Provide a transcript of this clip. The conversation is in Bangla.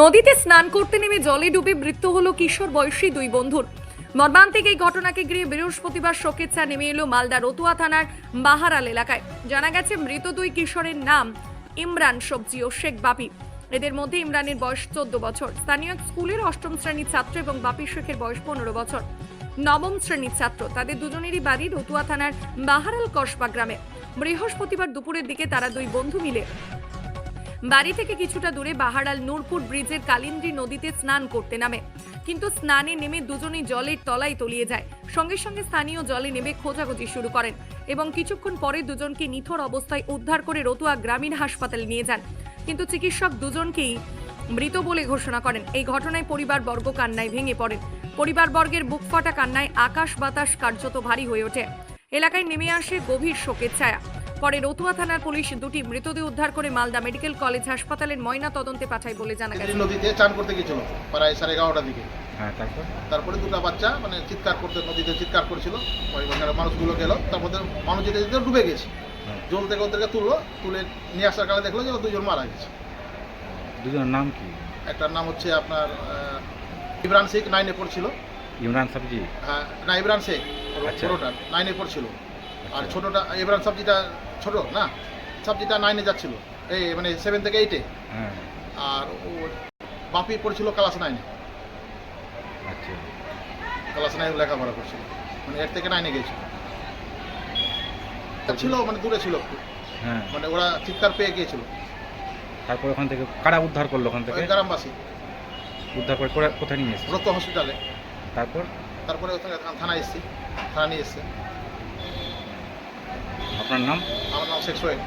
নদীতে স্নান করতে নেমে জলে ডুবে মৃত্যু হলো কিশোর বয়সী দুই বন্ধুর। মর্মান্তিক এই ঘটনাকে ঘিরে বৃহস্পতিবার শোকের চা নেমে এলো মালদা রতুয়া থানার বাহারাল এলাকায়। জানা গেছে, মৃত দুই কিশোরের নাম ইমরান সবজি ও শেখ বাপি। এদের মধ্যে ইমরানের বয়স চোদ্দ বছর। স্থানীয় স্কুলের অষ্টম শ্রেণির ছাত্র এবং বাপি শেখের বয়স পনেরো বছর। নবম শ্রেণির ছাত্র। তাদের দুজনেরই বাড়ি রতুয়া থানার বাহারাল কসবা গ্রামে। বৃহস্পতিবার দুপুরের দিকে তারা দুই বন্ধু মিলে বাড়ি থেকে কিছুটা দূরে বাহারাল নূরপুর ব্রিজের কালিন্দ্রি নদীতে স্নান করতে নামে। কিন্তু স্নানে নেমে দুজনেই জলের তলায় তলিয়ে যায়। সঙ্গে সঙ্গে স্থানীয় জলে নেমে খোঁজাখুঁজি শুরু করেন এবং কিছুক্ষণ পরে দুজনকে নিথর অবস্থায় উদ্ধার করে রতুয়া গ্রামীণ হাসপাতালে নিয়ে যান। কিন্তু চিকিৎসক দুজনকেই মৃত বলে ঘোষণা করেন। এই ঘটনায় পরিবার বর্গ কান্নায় ভেঙে পড়েন। পরিবার বর্গের বুক ফাটা কান্নায় আকাশ বাতাস কার্যত ভারী হয়ে ওঠে। এলাকায় নেমে আসে গভীর শোকের ছায়া। পরে রতুয়া থানার পুলিশ দুটি মৃতদেহ উদ্ধার করে মালদা মেডিকেল কলেজ হাসপাতালের ময়না তদন্তে পাঠায় বলে জানা গেছে। নদীতে চান করতে গেছিল প্রায় সাড়ে এগারোটার দিকে। হ্যাঁ তারপর? তারপরে দুটো বাচ্চা মানে চিৎকার করতে নদীতে চিৎকার করছিল। মানুষগুলো গেল তার মধ্যে মানুষ যেতে যেতে ডুবে গেছে। জল থেকে ওদেরকে তুললো তুলে নিয়ে আসার কালে দেখল যে ও দুজন মারা গেছে। দুজনের নাম কি? একটার নাম হচ্ছে আপনার ইমরান শেখ নাইনে পড়ছিল। ইমরান সবজি? হ্যাঁ, না ইমরান শেখ আচ্ছা। ছোটোটা নাইনে পড়ছিল। আর। ছোটোটা ইমরান সবজিটা ছোট না? সবজিটা নাইনে যাচ্ছিল। এই মানে সেভেন থেকে এইটে হ্যাঁ। আর ও বাপি পড়ছিল ক্লাস নাইনে আচ্ছা। ক্লাস নাইনে লেখাপড়া করছিল। মানে এর থেকে নাইনে গেছিল। ছিল মানে দূরে ছিল। একটু হ্যাঁ। মানে ওরা চিৎকার পেয়ে গিয়েছিল। তারপর ওখান থেকে কারা উদ্ধার করল ওখান থেকে? গ্রামবাসী। উদ্ধার করে কোরা- কোথায় নিয়ে এসেছে? রক্ত হসপিটালে তারপর? তারপরে ওখানে থানায় এসেছি। থানা নিয়ে এসছে। আপনার নাম? আমার নাম শেখ সোহেল।